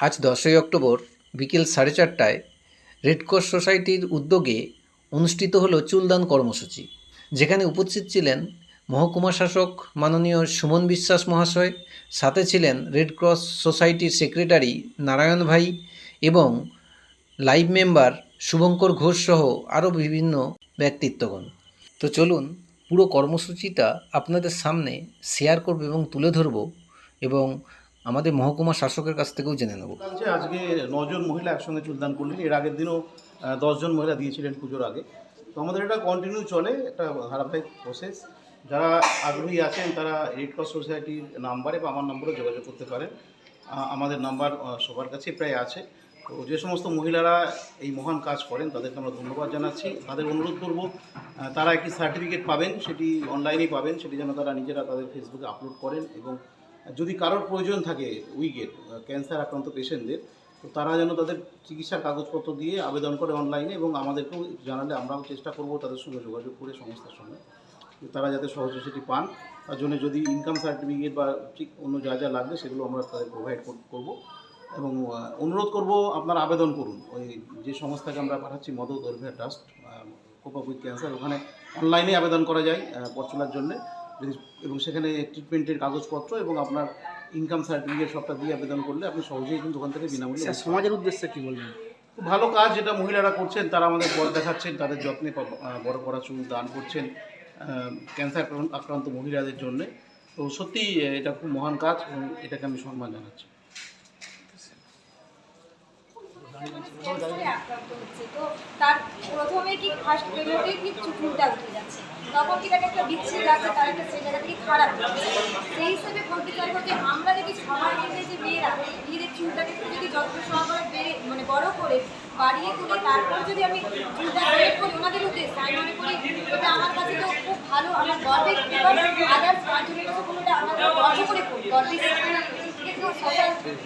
আজ দশই অক্টোবর বিকেল সাড়ে চারটায় রেডক্রস সোসাইটির উদ্যোগে অনুষ্ঠিত হলো চুলদান কর্মসূচি। যেখানে উপস্থিত ছিলেন মহকুমা শাসক মাননীয় সুমন বিশ্বাস মহাশয়, সাথে ছিলেন রেডক্রস সোসাইটির সেক্রেটারি নারায়ণ ভাই এবং লাইভ মেম্বার শুভঙ্কর ঘোষ সহ আরও বিভিন্ন ব্যক্তিত্বগণ। তো চলুন পুরো কর্মসূচিটা আপনাদের সামনে শেয়ার করব এবং তুলে ধরব এবং আমাদের মহকুমা শাসকের কাছ থেকেও জেনে নেব। আজকে নজন মহিলা একসঙ্গে চুলদান করলেন, এর আগের দিনও দশজন মহিলা দিয়েছিলেন পুজোর আগে। তো আমাদের এটা কন্টিনিউ চলে একটা ধারাবাহিক প্রসেস যারা আগ্রহী আছেন, তারা রেড ক্রস সোসাইটির নাম্বারে বা আমার নম্বরে যোগাযোগ করতে পারেন। আমাদের নাম্বার সবার কাছেই প্রায় আছে। তো যে সমস্ত মহিলারা এই মহান কাজ করেন, তাদেরকে আমরা ধন্যবাদ জানাচ্ছি। তাদের অনুরোধ করব তারা একটি সার্টিফিকেট পাবেন, সেটি অনলাইনেই পাবেন, সেটি যেন তারা নিজেরা তাদের ফেসবুকে আপলোড করেন এবং যদি কারোর প্রয়োজন থাকে উইগের ক্যান্সার আক্রান্ত পেশেন্টদের তো তারা যেন তাদের চিকিৎসার কাগজপত্র দিয়ে আবেদন করে অনলাইনে এবং আমাদেরকেও জানালে, আমরাও চেষ্টা করব তাদের সঙ্গে যোগাযোগ করে সংস্থার সঙ্গে তারা যাতে সহজে সেটি পান। তার জন্য যদি ইনকাম সার্টিফিকেট বা ঠিক অন্য যা যা লাগবে, সেগুলো আমরা তাদের প্রোভাইড করব। এবং অনুরোধ করব আপনারা আবেদন করুন। ওই যে সংস্থাকে আমরা পাঠাচ্ছি, Madad welfare trust Copap with cancer, ওখানে অনলাইনে আবেদন করা যায় পরচুলার জন্য। যদি এবং সেখানে ট্রিটমেন্টের কাগজপত্র এবং আপনার ইনকাম সার্টিফিকেট সবটা দিয়ে আবেদন করলে আপনি সহজেই কিন্তু ওখান থেকে বিনামূল্যে সমাজের উদ্দেশ্যে কী বলবেন? খুব ভালো কাজ যেটা মহিলারা করছেন তারা আমাদের পথ দেখাচ্ছেন তাদের যত্নে বড় করা চুল দান করছেন ক্যান্সার আক্রান্ত মহিলাদের জন্যে। তো সত্যি এটা খুব মহান কাজ এবং এটাকে আমি সম্মান জানাচ্ছি। তো তার প্রথমে কি ফার্স্ট কি চুলটা উঠে যাচ্ছে? তখন কি তাকে একটা বিচ্ছিন্ন লাগছে তার একটা সেই থেকে খারাপ সেই হিসেবে বলতে চাইব যে আমরা যদি সবাই মিলে যে মেয়েরা নিজেদের চুলটাকে যদি যত্ন সহকারে বেড়ে মানে বড় করে বাড়িয়ে তুলে, তারপর যদি আমি চুলটা বের করি, ওনাদের উদ্দেশ্যে আমি মনে করি এটা আমার কাছে তো খুব ভালো, আমার গর্বের আদার্স পাঁচজনের কাছে কোনোটা আমার গর্ব করে করি গর্বের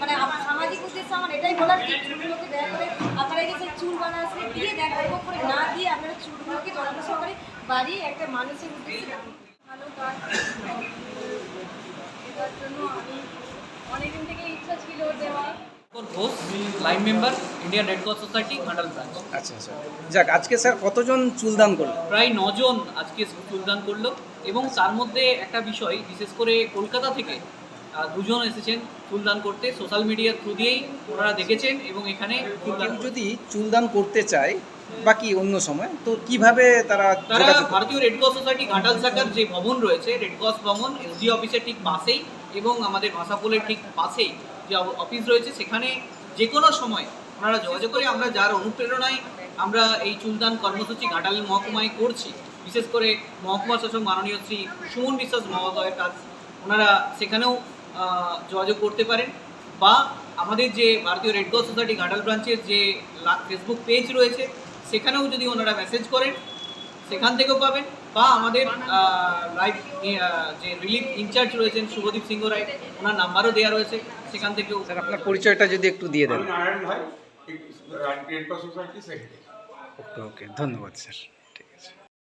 মানে আমার সামাজিক উদ্দেশ্যে আমার এটাই বলার যে চুলগুলোকে দয়া করে আপনারা যে চুল বানাতে দিয়ে দেন ওরকম করে না দিয়ে আপনারা চুলগুলোকে যত্ন সহকারে বাড়িয়ে একটা মানুষের উদ্দেশ্যে ভালো কাজ এটার জন্য আমি অনেকদিন থেকে ইচ্ছা ছিল Ghosh line member Indian Red Cross Society Ghatal branch আচ্ছা আচ্ছা। যাক আজকে স্যার কতজন চুলদান করলেন প্রায় নজন আজকে চুলদান করল। এবং তার মধ্যে একটা বিষয় বিশেষ করে কলকাতা থেকে দুজন এসেছেন চুলদান করতে। সোশ্যাল মিডিয়ার থ্রু দিয়েই ওনারা দেখেছেন এবং এখানে চুলদান যদি চুলদান করতে চায় বা কি অন্য সময় তো কীভাবে তারা তারা ভারতীয় রেড ক্রস সোসাইটি ঘাটাল শাখার যে ভবন রয়েছে রেড ক্রস ভবন এসডি অফিসের ঠিক পাশেই এবং আমাদের ভাষাপোলের ঠিক পাশেই যে অফিস রয়েছে সেখানে যে কোনো সময় ওনারা যোগাযোগ করে। আমরা যার অনুপ্রেরণায় আমরা এই চুলদান কর্মসূচি ঘাটাল মহকুমায় করছি। বিশেষ করে মহকুমা শাসক মাননীয় শ্রী সুমন বিশ্বাস মহোদয়ের কাজ ওনারা সেখানেও যোগাযোগ করতে পারেন বা আমাদের যে ভারতীয় রেড ক্রস সোসাইটি ঘাটাল ব্রাঞ্চের যে ফেসবুক পেজ রয়েছে সেখানেও যদি ওনারা মেসেজ করেন সেখান থেকেও পাবেন বা আমাদের লাইভ যে রিলিফ ইনচার্জ রয়েছেন শুভদীপ সিংহ রায় ওনার নাম্বারও দেওয়া রয়েছে সেখান থেকেও স্যার আপনার পরিচয়টা যদি একটু দিয়ে দেন। নারায়ণ ভাই Red Cross Society secretary okay okay ধন্যবাদ স্যার।